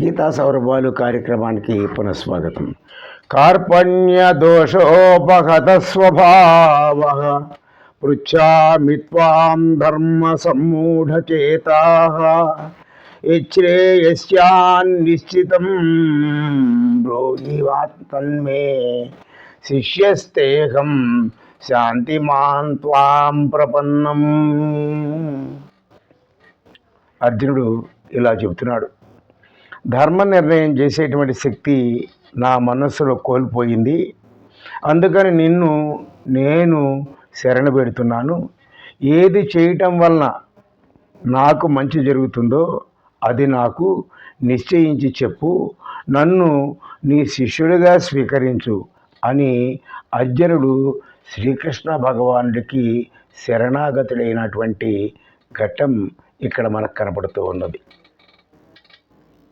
గీతా సౌరభాలు కార్యక్రమానికి పునఃస్వాగతం. కార్పణ్య దోషోపహత స్వభావ పృచ్ఛామి త్వాం ధర్మ సమ్మూఢచేతా యశ్రేయస్యాన్నిశ్చితం బ్రోగివాత్తన్మే శిష్యస్తేహం శాంతిమాన్ త్వాం ప్రపన్నం. అర్జునుడు ఇలా చెబుతున్నాడు. ధర్మ నిర్ణయం చేసేటువంటి శక్తి నా మనస్సులో కోల్పోయింది. అందుకని నిన్ను నేను శరణ పెడుతున్నాను. ఏది చేయటం వలన నాకు మంచి జరుగుతుందో అది నాకు నిశ్చయించి చెప్పు. నన్ను నీ శిష్యుడిగా స్వీకరించు అని అర్జునుడు శ్రీకృష్ణ భగవానుడికి శరణాగతుడైనటువంటి ఘట్టం ఇక్కడ మనకు కనపడుతూ ఉన్నది.